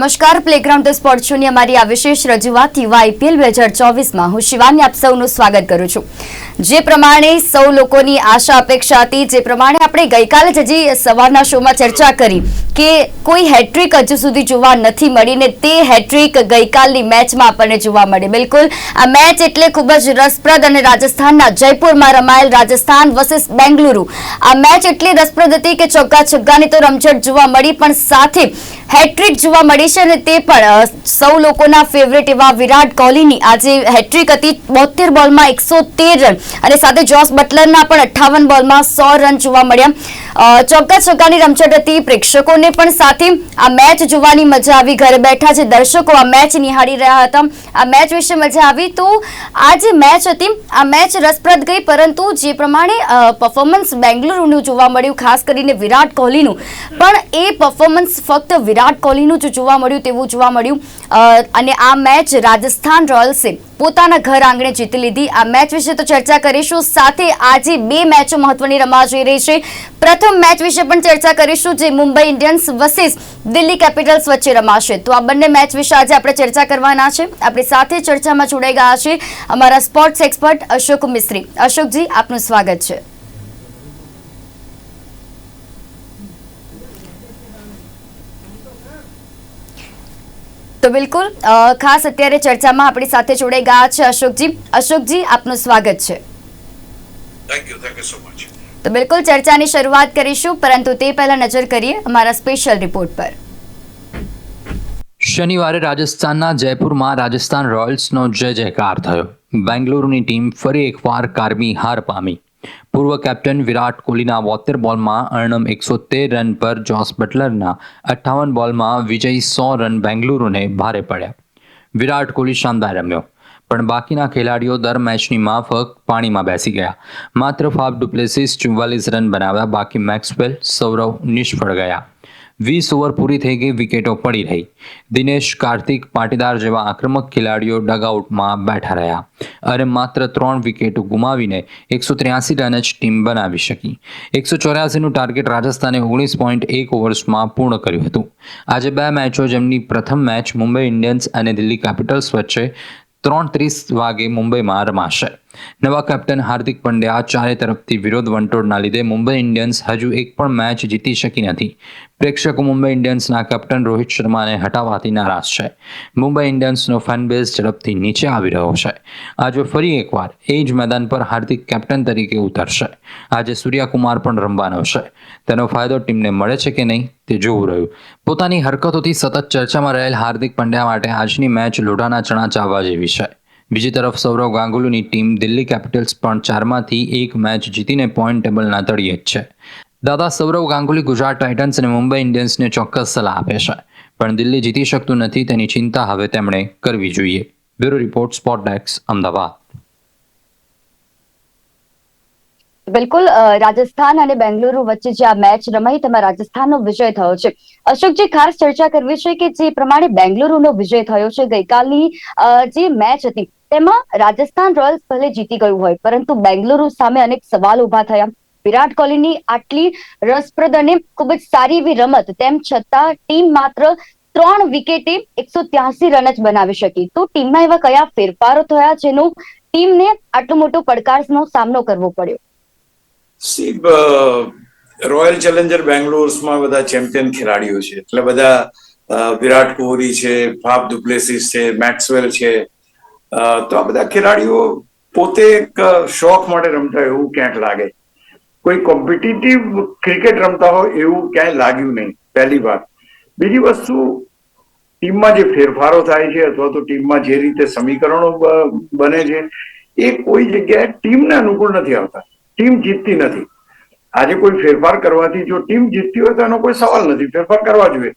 નમસ્કાર. Playground sport શોની અમારી આ વિશેષ રજૂઆત યુવા આઈપીએલ બે હજાર ચોવીસમાં. હું શિવાની આપ સૌનું સ્વાગત કરું છું. જે પ્રમાણે સૌ લોકોની આશા અપેક્ષા હતી, જે પ્રમાણે આપણે ગઈકાલે જ હજી સવારના શોમાં ચર્ચા કરી કે કોઈ હેટ્રિક હજુ સુધી જોવા નથી મળી ને તે હેટ્રિક ગઈકાલની મેચમાં આપણને જોવા મળી. બિલકુલ, આ મેચ એટલે ખૂબ જ રસપ્રદ અને રાજસ્થાનના જયપુરમાં રમાયેલ રાજસ્થાન વર્સિસ બેંગલુરુ. આ મેચ એટલી રસપ્રદ હતી કે ચોગ્ગા છગ્ગાની તો રમઝટ જોવા મળી, પણ સાથે હેટ્રિક જોવા મળી છે અને તે પણ સૌ લોકોના ફેવરેટ એવા વિરાટ કોહલીની આજે હેટ્રિક હતી બોતેર બોલમાં એકસો રન અને સાથે જોસ બટલરના પણ અઠ્ઠાવન બોલમાં સો રન જોવા મળ્યા. ચોક્કસ ચોક્કાની રમઝટ હતી, પ્રેક્ષકોને પણ સાથે આ મેચ જોવાની મજા આવી. ઘરે બેઠા જે દર્શકો આ મેચ નિહાળી રહ્યા હતા, આ મેચ વિશે મજા આવી. તો આ જે મેચ હતી, આ મેચ રસપ્રદ ગઈ, પરંતુ જે પ્રમાણે પરફોર્મન્સ બેંગ્લુરુનું જોવા મળ્યું, ખાસ કરીને વિરાટ કોહલીનું. પણ એ પરફોર્મન્સ ફક્ત વિરાટ કોહલીનું જ જોવા મળ્યું તેવું જોવા મળ્યું. અને આ મેચ રાજસ્થાન રોયલ્સે પોતાના ઘર આંગણે જીતી લીધી. આ મેચ વિશે તો ચર્ચા કરીશું. સાથે આજે બે મેચો મહત્વની રમવા જઈ રહી છે. પ્રથમ મેચ વિશે પણ ચર્ચા કરીશું, જે Mumbai Indians versus Delhi Capitals વચ્ચે રમાશે. તો આ બંને મેચ વિશે આજે આપણે ચર્ચા કરવાના છે. આપણી સાથે ચર્ચામાં જોડાઈ ગયા છે અમારા સ્પોર્ટ્સ એક્સપર્ટ અશોક મિસ્ત્રી. અશોકજી, આપનું સ્વાગત છે. તો બિલકુલ ખાસ અત્યારે ચર્ચામાં આપણી સાથે જોડાઈ ગયા છે અશોકજી. અશોકજી આપનું સ્વાગત છે. તો બિલકુલ ચર્ચાની શરૂઆત કરીશું પરંતુ તે પહેલા નજર કરીએ અમારા સ્પેશિયલ રિપોર્ટ પર. શનિવારે રાજસ્થાનના જયપુરમાં રાજસ્થાન રોયલ્સનો જય જયકાર થયો. બેંગલુરુની ટીમ ફરી એકવાર કારમી હાર પામી. પૂર્વ કેપ્ટન વિરાટ કોહલીના બોતેર બોલમાં અર્ણમ એકસો તેર રન પર જોસ બટલરના અઠ્ઠાવન બોલમાં વિજય સો રન બેંગલુરુને ભારે પડ્યા. વિરાટ કોહલી શાનદાર રમ્યો, પણ બાકીના ખેલાડીઓ દર મેચની માફક પાણીમાં બેસી ગયા. માત્ર ફાફ ડુપ્લેસિસ ચુમ્વાલીસ રન બનાવ્યા, બાકી મેક્સવેલ, સૌરવ નિષ્ફળ ગયા. વીસ ઓવર પૂરી થઈ ગઈ, વિકેટો પડી રહી. દિનેશ કાર્તિક પાટીદાર જેવા આક્રમક ખેલાડીઓ ડગઆઉટમાં બેઠા રહ્યા અને માત્ર ત્રણ વિકેટો ગુમાવીને એકસો ત્ર્યાસી રન જ ટીમ બનાવી શકી. એકસો ચોર્યાસીનું ટાર્ગેટ રાજસ્થાને ઓગણીસ પોઈન્ટ એક ઓવર્સમાં પૂર્ણ કર્યું હતું. આજે બે મેચો જેમની પ્રથમ મેચ મુંબઈ ઇન્ડિયન્સ અને દિલ્હી કેપિટલ્સ વચ્ચે ત્રણ ત્રીસ વાગે મુંબઈમાં રમાશે. નવા કેપ્ટન હાર્દિક પંડ્યા ચારે તરફથી વિરોધ વંટોળના લીધે મુંબઈ ઇન્ડિયન્સ હજુ એક પણ મેચ જીતી શકી નથી. પ્રેક્ષકો મુંબઈ ઇન્ડિયન્સના કેપ્ટન રોહિત શર્માને હટાવવાથી નારાજ છે. મુંબઈ ઇન્ડિયન્સનો ફેનબેઝ ઝડપથી નીચે આવી રહ્યો છે. આજે ફરી એકવાર એ જ મેદાન પર હાર્દિક કેપ્ટન તરીકે ઉતરશે. આજે સૂર્યાકુમાર પણ રમવાનો છે. તેનો ફાયદો ટીમને મળે છે કે નહીં તે જોવું રહ્યું. પોતાની હરકતોથી સતત ચર્ચામાં રહેલ હાર્દિક પંડ્યા માટે આજની મેચ લોઢાના ચણા ચાવવા જેવી છે. બીજી તરફ સૌરવ ગાંગુલીની ટીમ દિલ્હી કેપિટલ્સ પણ ચારમાંથી એક મેચ જીતીને પોઈન્ટ ટેબલના તળિયે જ છે. દાદા, સૌરવ ગાંગુલી ગુજરાત ટાઇટન્સ અને મુંબઈ ઇન્ડિયન્સને ચોક્કસ સલાહ આપે છે. પણ દિલ્હી જીતી શકતું નથી તેની ચિંતા હવે તેમણે કરવી જોઈએ. Bureau report, spot desk, Ahmedabad. બિલકુલ રાજસ્થાન અને બેંગલુરુ વચ્ચે જે આ મેચ રમાઈ તેમાં રાજસ્થાનનો વિજય થયો છે. અશોકજી, ખાસ ચર્ચા કરવી છે કે જે પ્રમાણે બેંગલુરુનો વિજય થયો છે. ગઈકાલની જે મેચ હતી તેમાં રાજસ્થાન રોયલ્સ ભલે જીતી ગયું હોય, પરંતુ બેંગલુરુ સામે અનેક સવાલ ઊભા થયા. વિરાટ કોહલીની આટલી રસપ્રદ અને ખૂબ જ સારી એવી રમત, તેમ છતાં ટીમ માત્ર ત્રણ વિકેટે એકસો ત્યાસી રન જ બનાવી શકી. તો ટીમમાં એવા કયા ફેરફારો થયા જેનો ટીમને આટલો મોટો પડકારનો સામનો કરવો પડ્યો? સી રોયલ ચેલેન્જર બેંગ્લોર્સમાં બધા ચેમ્પિયન ખેલાડીઓ છે. એટલે બધા વિરાટ કોહલી છે, ફાફ ડુપ્લેસિસ છે, મેક્સવેલ છે તો આ બધા ખેલાડીઓ પોતે એક શોખ માટે રમતા એવું ક્યાંક લાગે. કોઈ કોમ્પિટિટિવ ક્રિકેટ રમતા હોય એવું ક્યાંય લાગ્યું નહીં, પહેલી વાત. બીજી વસ્તુ, ટીમમાં જે ફેરફારો થાય છે અથવા તો ટીમમાં જે રીતે સમીકરણો બને છે, એ કોઈ જગ્યાએ ટીમને અનુકૂળ નથી આવતા. ટીમ જીતતી નથી. આજે કોઈ ફેરફાર કરવાથી જો ટીમ જીતતી હોય તો એનો કોઈ સવાલ નથી. ફેરફાર કરવા જોઈએ.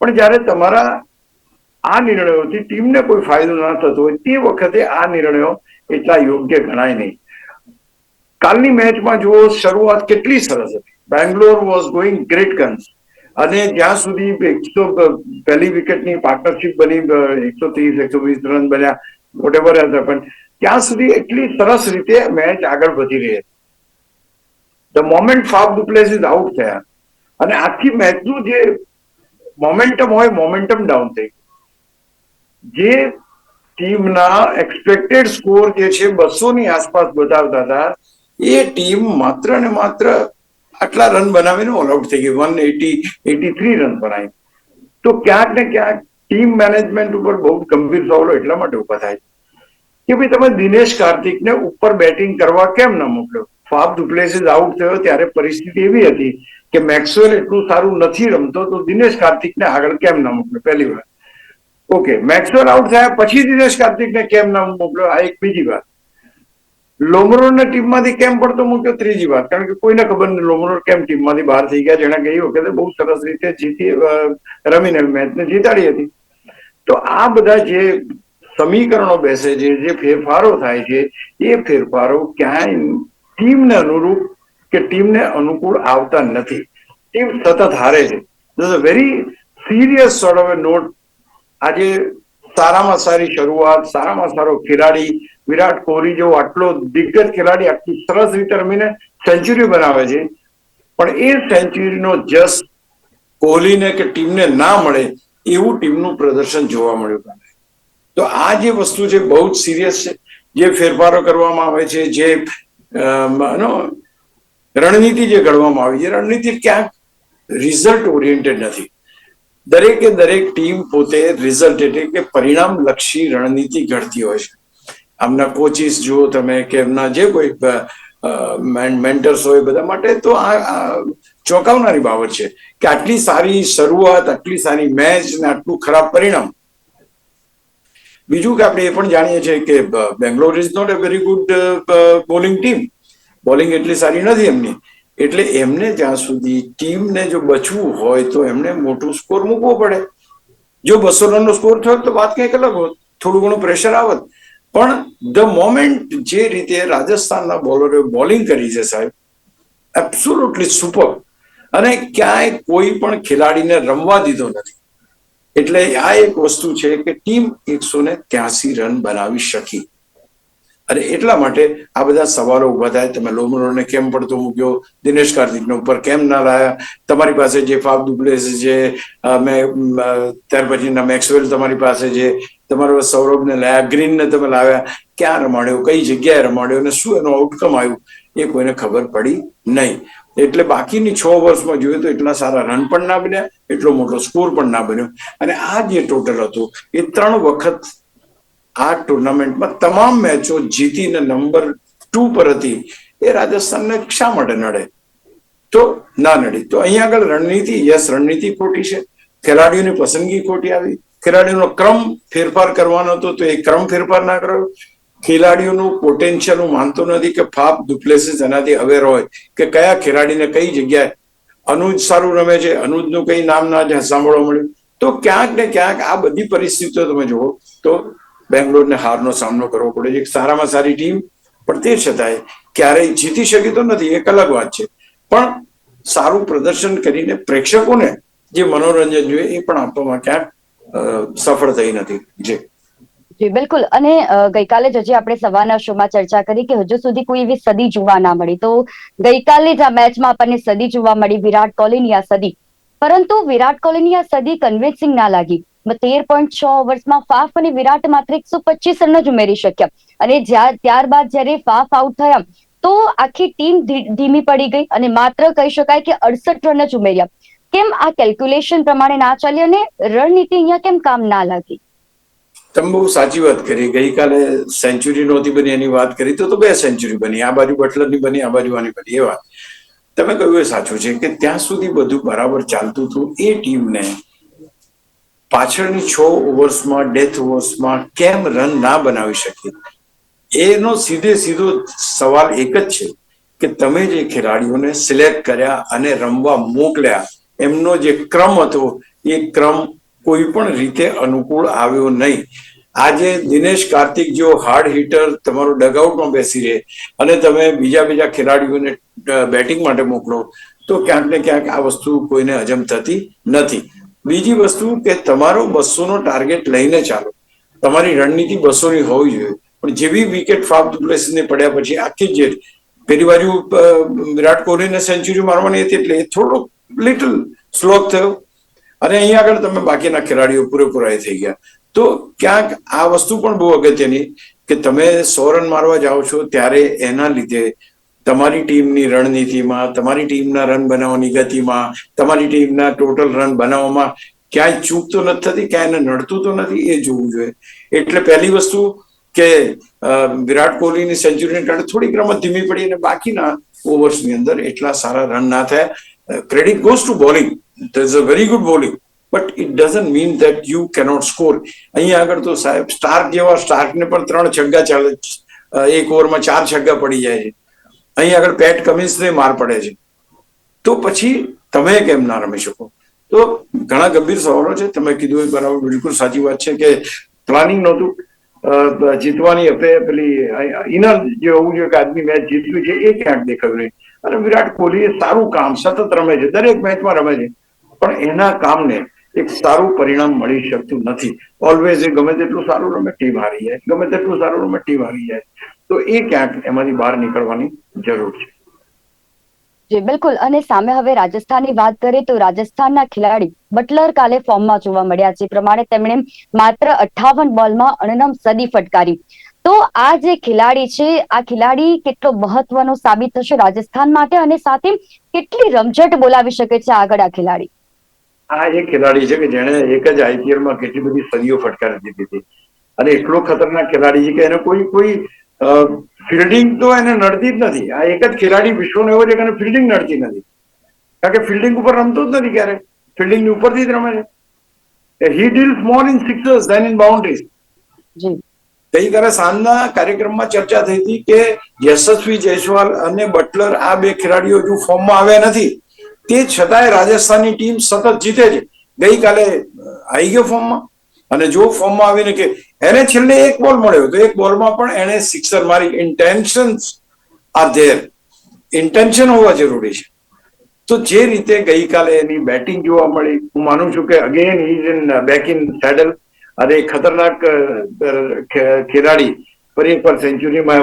પણ જ્યારે તમારા આ નિર્ણયોથી ટીમને કોઈ ફાયદો ના થતો હોય તે વખતે આ નિર્ણયો એટલા યોગ્ય ગણાય નહીં. કાલની મેચમાં જુઓ, શરૂઆત કેટલી સરસ હતી. Bangalore was going great guns અને જ્યાં સુધી એકસો પહેલી વિકેટની પાર્ટનરશિપ બની એકસો ત્રીસ, એકસો વીસ રન બન્યા વોટેવર પણ ત્યાં સુધી એટલી સરસ રીતે મેચ આગળ વધી રહી હતી. The moment Faf du Plessis out થયા. અને આખી મેચનું જે મોમેન્ટમ હોય મોમેન્ટમ ડાઉન થઈ જે ટીમના એક્સપેક્ટેડ સ્કોર જે છે બસો આસપાસ બતાવતા હતા, એ ટીમ માત્ર ને માત્ર આટલા રન બનાવીને ઓલ આઉટ થઈ ગઈ. One eighty eighty three run બનાવી. તો ક્યાંક ને ક્યાંક ટીમ મેનેજમેન્ટ ઉપર બહુ ગંભીર સવાલો એટલા માટે ઊભા થાય કે ભાઈ તમે દિનેશ કાર્તિકને ઉપર બેટિંગ કરવા કેમ ન મોકલ્યો? ફાફ ડુપ્લેસીસ આઉટ થયો ત્યારે પરિસ્થિતિ એવી હતી કે મેક્સવેલ એટલું સારું નથી રમતો તો દિનેશ કાર્તિકને આગળ કેમ ન મોકલ્યો? પહેલી વાર ઓકે મેક્સવેલ આઉટ થયા પછી દિનેશ કાર્તિકને કેમ ના મોકલ્યો આ એક બીજી વાત. લોમરોને ટીમમાંથી કેમ પડતો મૂક્યો? ત્રીજી વાત. કારણ કે કોઈને ખબર નહીં લોમરો કેમ ટીમમાંથી બહાર થઈ ગયા જેણે કહ્યું વખતે બહુ સરસ રીતે જીતી રમીને મેચને જીતાડી હતી. તો આ બધા જે સમીકરણો બેસે છે, જે ફેરફારો થાય છે, એ ફેરફારો ક્યાંય ટીમને અનુરૂપ કે ટીમને અનુકૂળ આવતા નથી. ટીમ સતત હારે છે. Very serious sort of not આજે સારામાં સારી શરૂઆત, સારામાં સારો ખેલાડી, વિરાટ કોહલી જેવો આટલો દિગ્ગજ ખેલાડી આટલી સરસ રીતે રમીને સેન્ચુરી બનાવે છે. પણ એ સેન્ચુરીનો જસ કોહલીને કે ટીમને ના મળે એવું ટીમનું પ્રદર્શન જોવા મળ્યું તો આ જે વસ્તુ છે બહુ જ સિરિયસ છે. જે ફેરફારો કરવામાં આવે છે, જે રણનીતિ જે ઘડવામાં આવી છે, રણનીતિ ક્યાંક રિઝલ્ટ ઓરિએન્ટેડ નથી. દરેકે દરેક ટીમ પોતે રિઝલ્ટ એટલે કે પરિણામ લક્ષી રણનીતિ ઘડતી હોય છે. આમના કોચિસ જુઓ તમે કે એમના જે કોઈ મેન્ટર્સ હોય બધા માટે તો આ ચોંકાવનારી બાબત છે કે આટલી સારી શરૂઆત, આટલી સારી મેચ ને આટલું ખરાબ પરિણામ. બીજું કે આપણે એ પણ જાણીએ છીએ કે Bangalore is not a very good bowling team bowling એટલી સારી નથી એમની. એટલે એમને જ્યાં સુધી ટીમને જો બચવું હોય તો એમને મોટું સ્કોર મૂકવો પડે. જો બસો રનનો સ્કોર થયો તો વાત કંઈક અલગ હોત, થોડું ઘણું પ્રેશર આવત. પણ ધ મોમેન્ટ જે રીતે રાજસ્થાનના બોલરોએ બોલિંગ કરી છે સાહેબ એબ્સોલ્યુટલી સુપર અને ક્યાંય કોઈ પણ ખેલાડીને રમવા દીધો નથી. એટલે આ એક વસ્તુ છે કે ટીમ એકસો ને ત્યાસી રન બનાવી શકી. અને એટલા માટે આ બધા સવાલો ઊભા થાય. તમે લોમરોને કેમ પડતો મૂક્યો? દિનેશ કાર્તિકને ઉપર કેમ ના લાયા? તમારી પાસે જે ફાફ દુપ્લેસ છે ત્યાર પછીના મેક્સવેલ તમારી પાસે છે. તમારો સૌરભને લાયા, ગ્રીનને તમે લાવ્યા. ક્યાં રમાડ્યો? કઈ જગ્યાએ રમાડ્યો? અને શું એનું આઉટકમ આવ્યું? એ કોઈને ખબર પડી નહીં. એટલે બાકીની છ વર્ષમાં જોઈએ તો એટલા સારા રન પણ ના બન્યા, એટલો મોટો સ્કોર પણ ના બન્યો. અને આ જે ટોટલ હતું, એ ત્રણ વખત આ ટુર્નામેન્ટમાં તમામ મેચો જીતીને નંબર ટુ પર હતી. એ રાજસ્થાનને શા માટે નડે? તો ના નડી. તો અહીંયા આગળ રણનીતિ, યસ, રણનીતિ ખોટી છે. ખેલાડીઓની પસંદગી ખોટી આવી. ખેલાડીઓનો ક્રમ ફેરફાર કરવાનો હતો, તો એ ક્રમ ફેરફાર ના કર્યો. ખેલાડીઓનું પોટેન્શિયલ હું માનતો નથી કે ફાપ ડુપ્લેસિસ એનાથી અવેર હોય કે કયા ખેલાડીને કઈ જગ્યાએ અનુજ સારું રમે છે, અનુજનું કઈ નામ ના સાંભળવા મળ્યું. તો ક્યાંક ને ક્યાંક આ બધી પરિસ્થિતિઓ તમે જુઓ, તો બેંગ્લોરને હારનો સામનો કરવો પડે છે. સારામાં સારી ટીમ, પણ તે છતાંય ક્યારેય જીતી શકી તો નથી, એક અલગ વાત છે. પણ સારું પ્રદર્શન કરીને પ્રેક્ષકોને જે મનોરંજન જોઈએ એ પણ આપવામાં ક્યાંક સફળ થઈ નથી. જી. જી, બિલકુલ. અને ગઈકાલે જ હજી આપણે સવારના શોમાં ચર્ચા કરી કે હજુ સુધી કોઈ એવી સદી જોવા ના મળી. તો ગઈકાલે જ આ મેચમાં આપણને સદી જોવા મળી, વિરાટ કોહલીની આ સદી. પરંતુ વિરાટ કોહલીની આ સદી કન્વિન્સિંગ ના લાગી. તેર પોઈન્ટ છ ઓવર્સમાં ફાફ અને વિરાટ માત્ર એકસો પચીસ રન જ ઉમેરી શક્યા. અને ત્યારબાદ જ્યારે ફાફ આઉટ થયા, તો આખી ટીમ ધીમી પડી ગઈ અને માત્ર કહી શકાય કે અડસઠ રન જ ઉમેર્યા. કેમ આ કેલ્ક્યુલેશન પ્રમાણે ના ચાલી અને રણનીતિ અહીંયા કેમ કામ ના લાગી? તમે બહુ સાચી વાત કરી. ગઈકાલે સેન્ચુરી નહોતી બની એની વાત કરી તો બે સેન્ચુરી બની. આ બાજુ બટલરની બની, આ બાજુ આની બની, એ વાત. તમે કહ્યું એ સાચું છે કે ત્યાં સુધી બધું બરાબર ચાલતું હતું. એ ટીમને પાછળની છ ઓવર્સમાં ડેથ ઓવર્સમાં કેમ રન ના બનાવી શકીએ? એનો સીધે સીધો સવાલ એક જ છે કે તમે જે ખેલાડીઓને સિલેક્ટ કર્યા અને રમવા મોકલ્યા, એમનો જે ક્રમ હતો, એ ક્રમ કોઈ પણ રીતે અનુકૂળ આવ્યો નહીં. આજે દિનેશ કાર્તિક જેવો હાર્ડ હિટર તમારો ડગઆઉટમાં બેસી રહે અને તમે બીજા બીજા ખેલાડીઓને બેટિંગ માટે મોકલો, તો ક્યાંક ને ક્યાંક આ વસ્તુ કોઈને હજમ થતી નથી. બીજી વસ્તુ કે તમારો બસોનો ટાર્ગેટ લઈને ચાલો. તમારી રણનીતિ બસોની હોવી જોઈએ. પણ જેવી વિકેટ ફાફ ડુપ્લેસીસને પડ્યા પછી આખી જે પેલી બાજુ વિરાટ કોહલીને સેન્ચુરી મારવાની હતી એટલે એ થોડો લિટલ સ્લોક થયો. અને અહીંયા આગળ તમે બાકીના ખેલાડીઓ પૂરેપૂરા થઈ ગયા. તો ક્યાંક આ વસ્તુ પણ બહુ અગત્યની કે તમે સો રન મારવા જાઓ છો ત્યારે એના લીધે તમારી ટીમની રણનીતિમાં, તમારી ટીમના રન બનાવવાની ગતિમાં, તમારી ટીમના ટોટલ રન બનાવવામાં ક્યાંય ચૂક તો નથી થતી, ક્યાંય નડતું તો નથી, એ જોવું જોઈએ. એટલે પહેલી વસ્તુ કે વિરાટ કોહલીની સેન્ચુરીને કારણે થોડીક રમત ધીમી પડી અને બાકીના ઓવર્સની અંદર એટલા સારા રન ના થયા. Credit goes to bowling is a very good bowling but it doesn't mean that you cannot score અહીંયા આગળ તો સાહેબ સ્ટાર્ક જેવા સ્ટાર્કને પણ ત્રણ છગ્ગા ચાલે એક ઓવરમાં ચાર છગ્ગા પડી જાય છે. અહીંયા આગળ પેટ કમિન્સને માર પડે છે. તો પછી તમે કેમ ના રમી શકો? તો ઘણા ગંભીર સવાલો છે. તમે કીધું બરાબર બિલકુલ સાચી વાત છે કે પ્લાનિંગ નહોતું. જીતવાની અપે પેલી ઇનર જે હોવું જોઈએ કે આજની મેચ જીત્યું છે એ ક્યાંક દેખાયું નહીં. અને વિરાટ કોહલી સારું કામ સતત રમે છે. દરેક મેચમાં રમે છે. પણ એના કામને એક સારું પરિણામ મળી શકતું નથી. ઓલવેઝ એ ગમે તેટલું સારું રમે, ટીમ હારી જાય. ગમે તેટલું સારું રમે, ટીમ હારી જાય. તો એ ક્યાંક એમાંથી બહાર નીકળવાની જરૂર છે. જી બિલકુલ. અને સામે હવે રાજસ્થાનની વાત કરીએ તો રાજસ્થાનના ખેલાડી બટલર કાલે ફોર્મમાં જોવા મળ્યા છે. પ્રમાણે તેમણે માત્ર અઠ્ઠાવન બોલમાં અણનમ સદી ફટકારી. તો આ જે ખેલાડી છે આ ખેલાડી કેટલો મહત્વનો સાબિત થશે રાજસ્થાન માટે અને સાથે કેટલી રમઝટ બોલાવી શકે છે આગળ આ ખેલાડી? આ એક ખેલાડી છે કે જેણે એક જ આઈપીએલમાં કેટલી બધી સદીઓ ફટકારી દીધી હતી. અને એટલો ખતરનાક ખેલાડી છે કે એને કોઈ કોઈ ફિલ્ડિંગ તો એને નડતી જ નથી. આ એક જ ખેલાડી વિશ્વનો એવો છે કે ફિલ્ડિંગ નડતી નથી. કારણ કે ફિલ્ડિંગ ઉપર રમતો જ નથી ક્યારે. ફિલ્ડિંગની ઉપરથી જ રમે છે. He deals more in sixers then in boundaries ગઈકાલે સાંજના કાર્યક્રમમાં ચર્ચા થઈ હતી કે યશસ્વી જયસ્વાલ અને બટલર આ બે ખેલાડીઓ હજુ ફોર્મમાં આવ્યા નથી. તે છતાંય રાજસ્થાનની ટીમ સતત જીતે છે. ગઈકાલે આવી ગયો ફોર્મમાં. અને જો ફોર્મમાં આવીને કે એને છેલ્લે એક બોલ મળ્યો તો એક બોલમાં પણ એને સિક્સર મારી ઇન્ટેન્શન આર ધેર ઇન્ટેન્શન હોવા જરૂરી છે. તો જે રીતે ગઈકાલે એની બેટિંગ જોવા મળી, હું માનું છું કે again is in back in saddle અને ખતરનાક ખેલાડી, ફરી એકવાર સેન્ચુરીમાં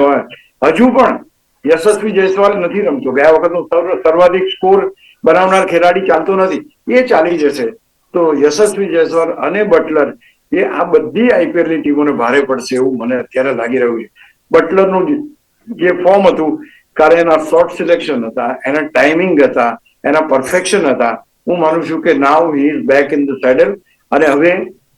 હજુ પણ યશસ્વી જયસ્વાલ નથી રમતો. ગયા વખતનો સર્વાધિક સ્કોર બનાવનાર ખેલાડી ચાલતો નથી. એ ચાલી જશે. તો યશસ્વી જયસ્વાલ અને બટલર એ આ બધી આઈપીએલની ટીમોને ભારે પડશે એવું મને અત્યારે લાગી રહ્યું છે. બટલરનું જે ફોર્મ હતું કારણ એના શોર્ટ સિલેક્શન હતા, એના ટાઈમિંગ હતા, એના પરફેક્શન હતા. હું માનું છું કે now he is back in the saddle અને હવે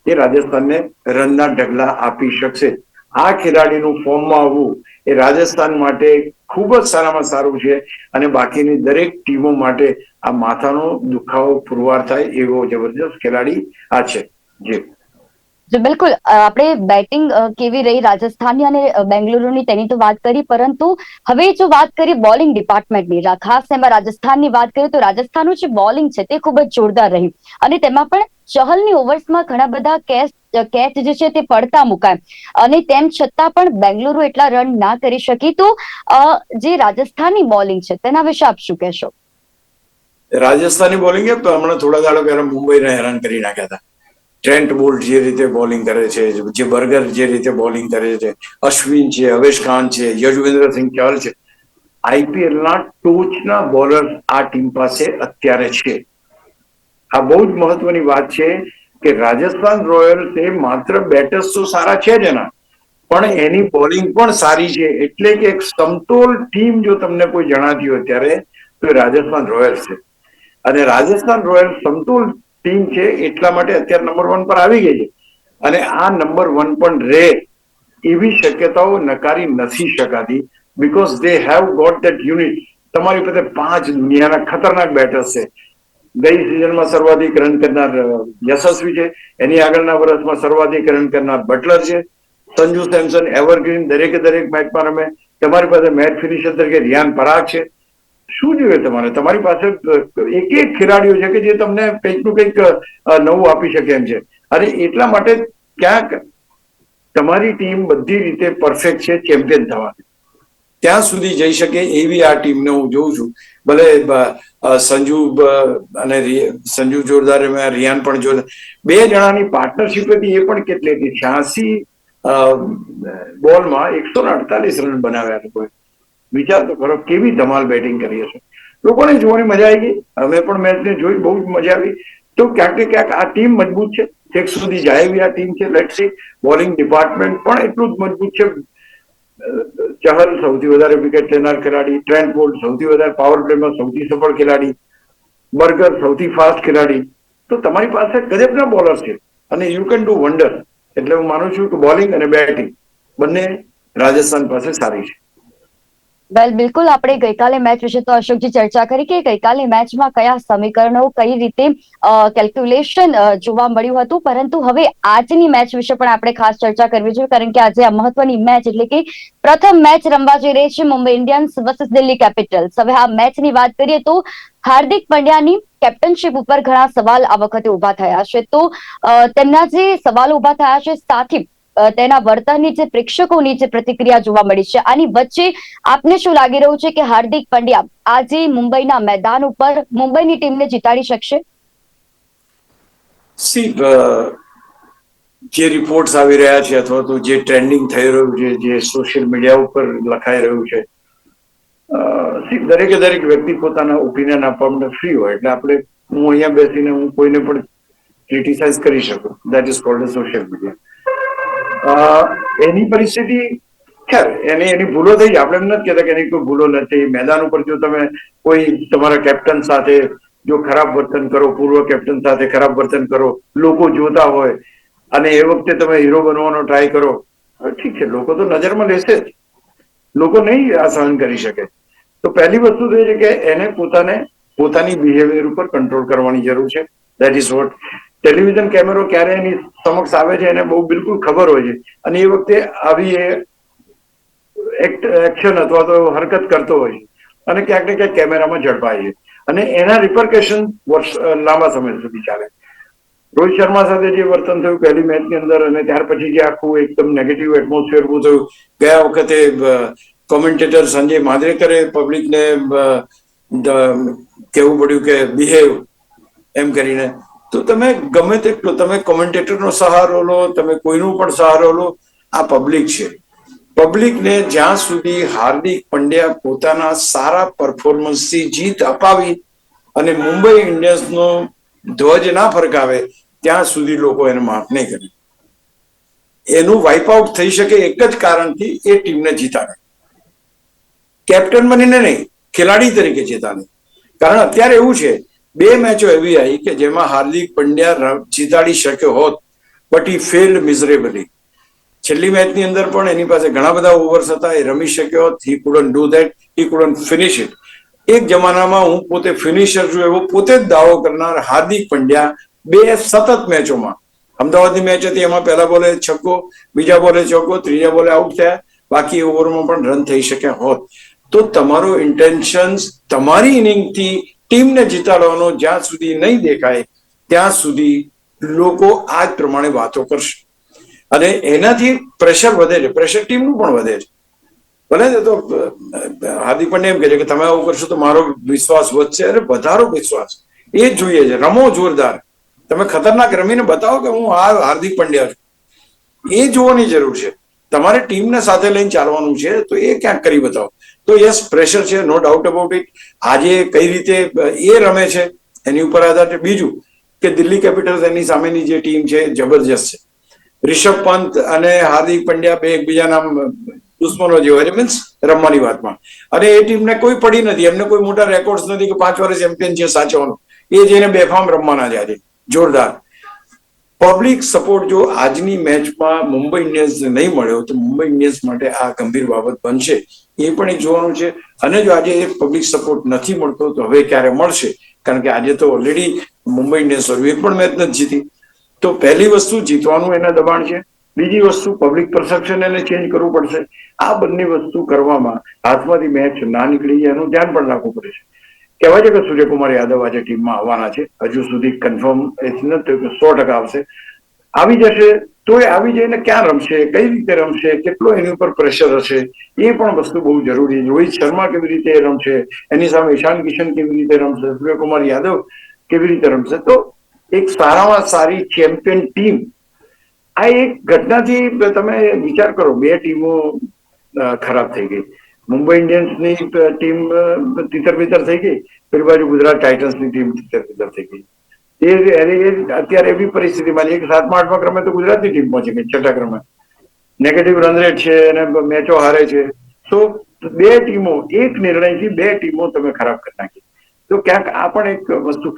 એ રાજસ્થાનને રનના ઢગલા આપી શકશે. આ ખેલાડીનું ફોર્મમાં આવવું એ રાજસ્થાન માટે ખૂબ જ સારામાં સારું છે અને બાકીની દરેક ટીમો માટે આ માથાનો દુખાવો પુરવાર થાય એવો જબરજસ્ત ખેલાડી આ છે. જી. જી બિલકુલ આપણે બેટિંગ કેવી રહી રાજસ્થાનની અને બેંગલુરુની તેની તો વાત કરી, પરંતુ હવે જો વાત કરી બોલિંગ ડિપાર્ટમેન્ટની ખાસ એમાં રાજસ્થાનની વાત કરીએ તો રાજસ્થાનનું જે બોલિંગ છે તે ખૂબ જ જોરદાર રહ્યું. અને તેમાં પણ ચહલની ઓવર્સમાં ઘણા બધા કેચ કેચ જે છે તે પડતા મુકાય. અને તેમ છતાં પણ બેંગલુરુ એટલા રન ના કરી શકી તો જે રાજસ્થાનની બોલિંગ છે તેના વિશે આપ શું કહેશો? રાજસ્થાની બોલિંગ હમણાં થોડા દાડો પહેલા મુંબઈને હેરાન કરી નાખ્યા હતા. ટ્રેન્ટ બોલ્ટ જે રીતે બોલિંગ કરે છે, જે બર્ગર જે રીતે બોલિંગ કરે છે, અશ્વિન છે, હવેશ ખાન છે યજુવેન્દ્ર સિંહ ચહલ છે આઈપીએલના ટોચના બોલર આ ટીમ પાસે અત્યારે છે. આ બહુ જ મહત્વની વાત છે કે રાજસ્થાન રોયલ્સ એ માત્ર બેટર્સ તો સારા છે જ એના, પણ એની બોલિંગ પણ સારી છે. એટલે કે એક સમતોલ ટીમ જો તમને કોઈ જણાતી હોય ત્યારે તો રાજસ્થાન રોયલ્સ છે. અને રાજસ્થાન રોયલ્સ સમતોલ ટીમ છે, એટલા માટે અત્યારે નંબર વન પર આવી ગઈ છે. અને આ નંબર વન પણ રહે એવી શક્યતાઓ નકારી નથી શકાતી. Because they have got that unit તમારી પાસે પાંચ દુનિયાના ખતરનાક બેટર્સ છે. ગઈ સિઝનમાં સર્વાધિક રન કરનાર યશસ્વી છે. એની આગળના વર્ષમાં સર્વાધિક રન કરનાર બટલર છે. સંજુ સેમસન એવરગ્રીન દરેકે દરેક મેચમાં રમે. તમારી પાસે મેચ ફિનિશર તરીકે રિયાન પરાગ છે. શું જોઈએ તમારે? તમારી પાસે એક એક ખેલાડીઓ છે કે જે તમને કંઈકનું કંઈક નવું આપી શકે એમ છે. અને એટલા માટે ક્યાંક તમારી ટીમ બધી રીતે પરફેક્ટ છે, ચેમ્પિયન થવાની. ત્યાં સુધી જઈ શકે એવી આ ટીમને હું જોઉં છું. ભલે સંજુ અને સંજુ જોરદાર રિયાન પણ જોરદાર બે જણાની પાર્ટનરશિપ હતી, એ પણ કેટલી હતી? છ્યાસી બોલમાં એકસો ને અડતાલીસ રન બનાવ્યા લોકોએ. વિચાર તો કરો, કેવી ધમાલ બેટિંગ કરી હશે? લોકોને જોવાની મજા આવી ગઈ. અમે પણ મેચને જોઈ, બહુ જ મજા આવી. તો ક્યાંક ને ક્યાંક આ ટીમ મજબૂત છે. છેક સુધી જાય એવી આ ટીમ છે. લેટ સી બોલિંગ ડિપાર્ટમેન્ટ પણ એટલું જ મજબૂત છે. ચહલ સૌથી વધારે વિકેટ લેનાર ખેલાડી ટ્રેન્ટ બોલ્ટ સૌથી વધારે પાવર પ્લેમાં સૌથી સફળ ખેલાડી બર્ગર સૌથી ફાસ્ટ ખેલાડી. તો તમારી પાસે ગજબના બોલર છે. અને યુ કેન ડુ વન્ડર એટલે હું માનું છું કે બોલિંગ અને બેટિંગ બંને રાજસ્થાન પાસે સારી છે. વેલ બિલકુલ, આપણે ગઈકાલે મેચ વિશે તો અશોકજી ચર્ચા કરી કે ગઈકાલે મેચમાં કયા સમીકરણો કઈ રીતે કેલ્ક્યુલેશન જોવા મળ્યું હતું? પરંતુ હવે આજની મેચ વિશે પણ આપણે ખાસ ચર્ચા કરવી જોઈએ, કારણ કે આજે આ મહત્વની મેચ એટલે કે પ્રથમ મેચ રમવા જઈ રહી છે Mumbai Indians versus Delhi Capitals હવે આ મેચની વાત કરીએ તો હાર્દિક પંડ્યાની કેપ્ટનશીપ ઉપર ઘણા સવાલ આ વખતે ઊભા થયા છે. તો તેમના જે સવાલો ઊભા થયા છે, સાથે તેના વર્તનની જે પ્રેક્ષકોની જે પ્રતિક્રિયા જોવા મળી છે, આની વચ્ચે આપને શું લાગી રહ્યું છે કે હાર્દિક પંડ્યા આજે મુંબઈના મેદાન ઉપર મુંબઈની ટીમને જીતાડી શકશે? સી જે રિપોર્ટ્સ આવી રહ્યા છે અથવા તો જે ટ્રેન્ડિંગ થઈ રહ્યું છે, જે સોશિયલ મીડિયા ઉપર લખાઈ રહ્યું છે દરેકે દરેક વ્યક્તિ પોતાના ઓપિનિયન આપવા ફ્રી હોય. એટલે આપણે, હું અહીંયા બેસીને હું કોઈને પણ ક્રિટિસાઇઝ કરી શકું. That is called social media એની પરિસ્થિતિ ખેર, એની એની ભૂલો થઈ આપણે એમ નથી કહેતા કે એની કોઈ ભૂલો નથી. મેદાન ઉપર જો તમે કોઈ તમારા કેપ્ટન સાથે જો ખરાબ વર્તન કરો, પૂર્વ કેપ્ટન સાથે ખરાબ વર્તન કરો, લોકો જોતા હોય અને એ વખતે તમે હીરો બનવાનો ટ્રાય કરો ઠીક છે. લોકો તો નજરમાં લેશે જ. લોકો નહીં આ સહન કરી શકે. તો પહેલી વસ્તુ તો એ છે કે એને પોતાને, પોતાની બિહેવિયર ઉપર કંટ્રોલ કરવાની જરૂર છે. દેટ ઇઝ વોટ ટેલિવિઝન કેમેરો ક્યારે એની સમક્ષ આવે છે એને બહુ બિલકુલ ખબર હોય છે. અને એ વખતે આવી એ એક્શન અથવા તો હરકત કરતો હોય છે. અને ક્યાંક ને ક્યાંક કેમેરામાં ઝડપાય છે. અને એના રિપરકેશન વર્ષ લાંબા સમય સુધી ચાલે. રોહિત શર્મા સાથે જે વર્તન થયું પહેલી મેચની અંદર અને ત્યાર પછી જે આખું એકદમ નેગેટિવ એટમોસ્ફિયર ઉભું થયું. ગયા વખતે કોમેન્ટેટર સંજય માદરેકરે પબ્લિકને કહેવું પડ્યું કે બિહેવ એમ કરીને તો તમે ગમે તેટલો તમે કોમેન્ટેટરનો સહારો લો, તમે કોઈનો પણ સહારો લો, આ પબ્લિક છે. પબ્લિકને જ્યાં સુધી હાર્દિક પંડ્યા પોતાના સારા પરફોર્મન્સથી જીત અપાવી અને મુંબઈ ઇન્ડિયન્સનો ધ્વજ ના ફરકાવે, ત્યાં સુધી લોકો એને માફ નહીં કરે. એનું વાઇપ આઉટ થઈ શકે એક જ કારણથી એ ટીમને જીતાડે. કેપ્ટન બનીને નહીં, ખેલાડી તરીકે જીતાડે. કારણ અત્યારે એવું છે બે મેચો એવી આવી કે જેમાં હાર્દિક પંડ્યા જીતાડી શક્યો હોત બટ ઈ ફેલ્ડ મિઝરેબલી છેલ્લી મેચની અંદર પણ એની પાસે ઘણા બધા ઓવર્સ હતા, એ રમી શક્યો હોત he couldn't do that he couldn't finish it એક જમાનામાં હું પોતે ફિનિશર છું એવો પોતે જ દાવો કરનાર હાર્દિક પંડ્યા બે સતત મેચોમાં અમદાવાદની મેચ હતી, એમાં પહેલા બોલે છક્કો, બીજા બોલે ચોક્કો ત્રીજા બોલે આઉટ થયા. બાકી ઓવરમાં પણ રન થઈ શક્યા હોત. તો તમારો ઇન્ટેન્શન્સ તમારી ઇનિંગથી ટીમને જીતાડવાનો જ્યાં સુધી નહીં દેખાય, ત્યાં સુધી લોકો આ જ પ્રમાણે વાતો કરશે. અને એનાથી પ્રેશર વધે છે. પ્રેશર ટીમનું પણ વધે છે. ભલે તો હાર્દિક પંડ્યા એમ કહે છે કે તમે આવું કરશો તો મારો વિશ્વાસ વધશે અને વધારો વિશ્વાસ. એ જોઈએ છે. રમો જોરદાર. તમે ખતરનાક રમીને બતાવો કે હું આ હાર્દિક પંડ્યા છું. એ જોવાની જરૂર છે. તમારે ટીમને સાથે લઈને ચાલવાનું છે તો એ ક્યાંક કરી બતાવો. તો યસ પ્રેશર છે નો ડાઉટ અબાઉટ ઇટ આજે કઈ રીતે, એ રમે છે, એની ઉપર આધાર બીજું કે દિલ્હી કેપિટલ્સ એની સામેની જે ટીમ છે, જબરજસ્ત છે. રિષભ પંત અને હાર્દિક પંડ્યા બે એકબીજાના દુશ્મનો જેવા છે મીન્સ રમવાની વાતમાં. અને એ ટીમને કોઈ પડી નથી, એમને કોઈ મોટા રેકોર્ડ નથી કે પાંચ વર્ષ ચેમ્પિયન છે સાચવાનો એ જઈને બેફામ રમવાના છે આજે. જોરદાર. પબ્લિક સપોર્ટ જો આજની મેચમાં મુંબઈ ઇન્ડિયન્સને નહીં મળ્યો, તો મુંબઈ ઇન્ડિયન્સ માટે આ ગંભીર બાબત બનશે. એ પણ એક જોવાનું છે. અને જો આજે એ પબ્લિક સપોર્ટ નથી મળતો, તો હવે ક્યારે મળશે? કારણ કે આજે તો ઓલરેડી મુંબઈ ઇન્ડિયન્સ એક પણ મેચ નથી જીતી. તો પહેલી વસ્તુ જીતવાનું એના દબાણ છે. બીજી વસ્તુ પબ્લિક પરસેપ્શન એને ચેન્જ કરવું પડશે. આ બંને વસ્તુ કરવામાં હાથમાંથી મેચ ના નીકળી જાય એનું ધ્યાન પણ રાખવું પડે છે. કહેવાય છે કે સૂર્યકુમાર યાદવ આજે ટીમમાં આવવાના છે. હજુ સુધી કન્ફર્મ એ નથી કે સો ટકા આવશે. આવી જશે તો એ આવી જઈને ક્યાં રમશે? કઈ રીતે રમશે? કેટલો એની ઉપર પ્રેશર હશે? એ પણ વસ્તુ બહુ જરૂરી છે. રોહિત શર્મા કેવી રીતે રમશે? એની સામે ઈશાન કિશન કેવી રીતે રમશે? સૂર્યકુમાર યાદવ કેવી રીતે રમશે? તો એક સારામાં સારી ચેમ્પિયન ટીમ આ એક ઘટનાથી તમે વિચાર કરો, બે ટીમો ખરાબ થઈ ગઈ. મુંબઈ ઇન્ડિયન્સની ટીમ તિતર બિતર થઈ ગઈ. પેલી બાજુ ગુજરાત ટાઇટન્સની ટીમ તિતર બિતર થઈ ગઈ. એ અત્યારે એવી પરિસ્થિતિમાં છે કે સાતમા, આઠમા ક્રમે તો ગુજરાતની ટીમ પહોંચી ગઈ, છઠ્ઠા ક્રમે. નેગેટિવ રન રેટ છે અને મેચો હારે છે. તો બે ટીમો, એક નિર્ણયથી બે ટીમો તમે ખરાબ કરી નાખી. તો ક્યાંક આ પણ એક વસ્તુ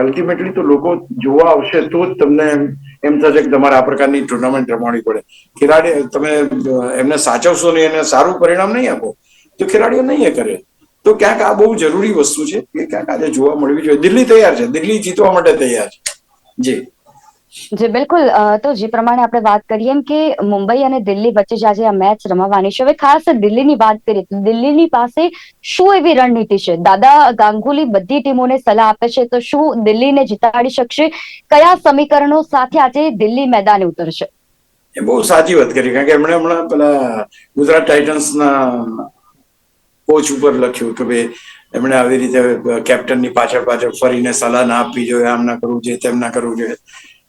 અલ્ટિમેટલી તો લોકો જોવા આવશે તો જ તમને એમ થશે કે તમારે આ પ્રકારની ટુર્નામેન્ટ રમવાની પડે. ખેલાડી, તમે એમને સાચવશો નહીં, એને સારું પરિણામ નહીં આપો. તો ખેલાડીઓ નહીં એ કરે. તો ક્યાંક આ બહુ જરૂરી વસ્તુ છે કે ક્યાંક આજે જોવા મળવી જોઈએ. દિલ્હી તૈયાર છે. દિલ્હી જીતવા માટે તૈયાર છે. જી. જી બિલકુલ. તો જે પ્રમાણે આપણે વાત કરીએ એમ કે મુંબઈ અને દિલ્હી વચ્ચે જે આજે આ મેચ રમાવાની છે. હવે ખાસ દિલ્હીની વાત કરીએ તો દિલ્હીની પાસે શું એવી રણનીતિ છે? દાદા ગાંગુલી બધી ટીમોને સલાહ આપે છે. તો શું દિલ્હીને જીતાડી શકશે? કયા સમીકરણો સાથે આજે દિલ્હી મેદાને ઉતરશે? એ બહુ સાચી વાત કરી. કારણ કે એમણે હમણાં પેલા ગુજરાત ટાઇટન્સના કોચ ઉપર લખ્યું કે ભાઈ, એમણે આવી રીતે કેપ્ટનની પાછળ પાછળ ફરીને સલાહ ના આપવી જોઈએ, આમ ના કરવું જોઈએ, તેમ ના કરવું જોઈએ.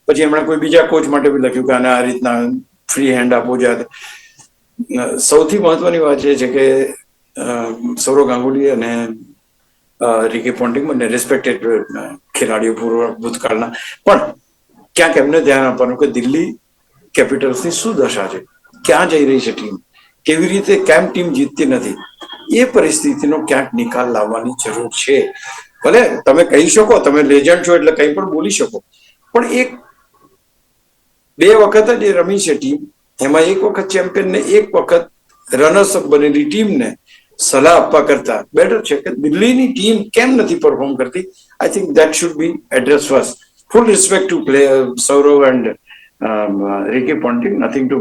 પછી એમણે કોઈ બીજા કોચ માટે બી લખ્યું કે આને આ રીતના ફ્રી હેન્ડ આપવું જોઈએ. સૌથી મહત્વની વાત એ છે કે સૌરવ ગાંગુલી અને રિકી પોન્ટિંગ બંને રિસ્પેક્ટેડ ખેલાડીઓ પૂર્વ ભૂતકાળના. પણ ક્યાંક એમને ધ્યાન આપવાનું કે દિલ્હી કેપિટલ્સની શું દશા છે? ક્યાં જઈ રહી છે ટીમ કેવી રીતે કેમ ટીમ જીતતી નથી? એ પરિસ્થિતિનો ક્યાંક નિકાલ લાવવાની જરૂર છે. ભલે તમે કહી શકો, તમે લેજન્ડ છો એટલે કંઈ પણ બોલી શકો. પણ એક બે વખત જ એ રમી છે ટીમ. એમાં એક વખત ચેમ્પિયન ને એક વખત રનર્સ અપ બનેલી ટીમને સલાહ આપવા કરતા બેટર છે કે દિલ્હીની ટીમ કેમ નથી પરફોર્મ કરતી? I think that should be address first full respect to player Sourav and Ricky Ponting nothing to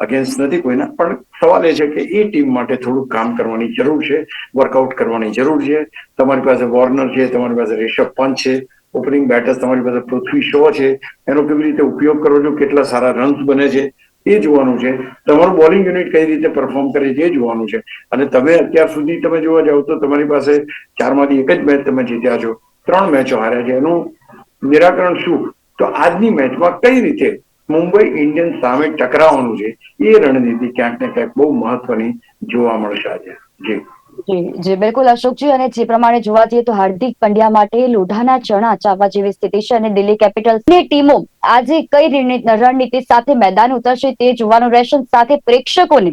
against નથી કોઈના. પણ સવાલ એ છે કે એ ટીમ માટે થોડુંક કામ કરવાની જરૂર છે વર્કઆઉટ કરવાની જરૂર છે. તમારી પાસે વોર્નર છે, તમારી પાસે રિષભ પંત છે ઓપનિંગ બેટર્સ તમારી પાસે પૃથ્વી શો છે. એનો કેવી રીતે ઉપયોગ કરો છો, કેટલા સારા રન્સ બને છે, એ જોવાનું છે. તમારું બોલિંગ યુનિટ કઈ રીતે પરફોર્મ કરે છે, એ જોવાનું છે. અને તમે અત્યાર સુધી તમે જોવા જાવ તો તમારી પાસે ચારમાંથી એક જ મેચ તમે જીત્યા છો. ત્રણ મેચો હાર્યા છે. એનું નિરાકરણ શું? તો આજની મેચમાં કઈ રીતે મુંબઈ ઇન્ડિયન્સ સામે ટકરાવવાનું છે. એ રણનીતિ ક્યાંક ને ક્યાંક બહુ મહત્વની જોવા મળશે આજે. જી. જી જી બિલકુલ અશોકજી અને જે પ્રમાણે જોવા જઈએ તો હાર્દિક પંડ્યા માટે લોઢાના ચણા ચાવવા જેવી સ્થિતિ છે અને દિલ્હી કેપિટલ્સની ટીમો આજે કઈ રણની- રણનીતિ સાથે મેદાન ઉતરશે તે જોવાનું રહેશે સાથે પ્રેક્ષકોને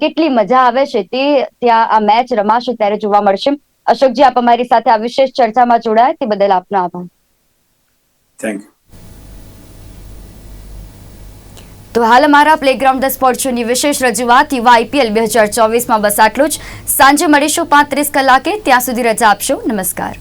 કેટલી મજા આવે છે તે ત્યાં આ મેચ રમાશે ત્યારે જોવા મળશે. અશોકજી આપ અમારી સાથે આ વિશેષ ચર્ચામાં જોડાયા તે બદલ આપનો આભાર. થેન્ક યુ તો હાલ અમારા પ્લેગ્રાઉન્ડ ધ સ્પોર્ટ શોની વિશેષ રજૂઆત યુવા આઈપીએલ બે હજાર ચોવીસમાં બસ આટલું જ. સાંજે મળીશું પાંત્રીસ કલાકે. ત્યાં સુધી રજા આપશો. નમસ્કાર.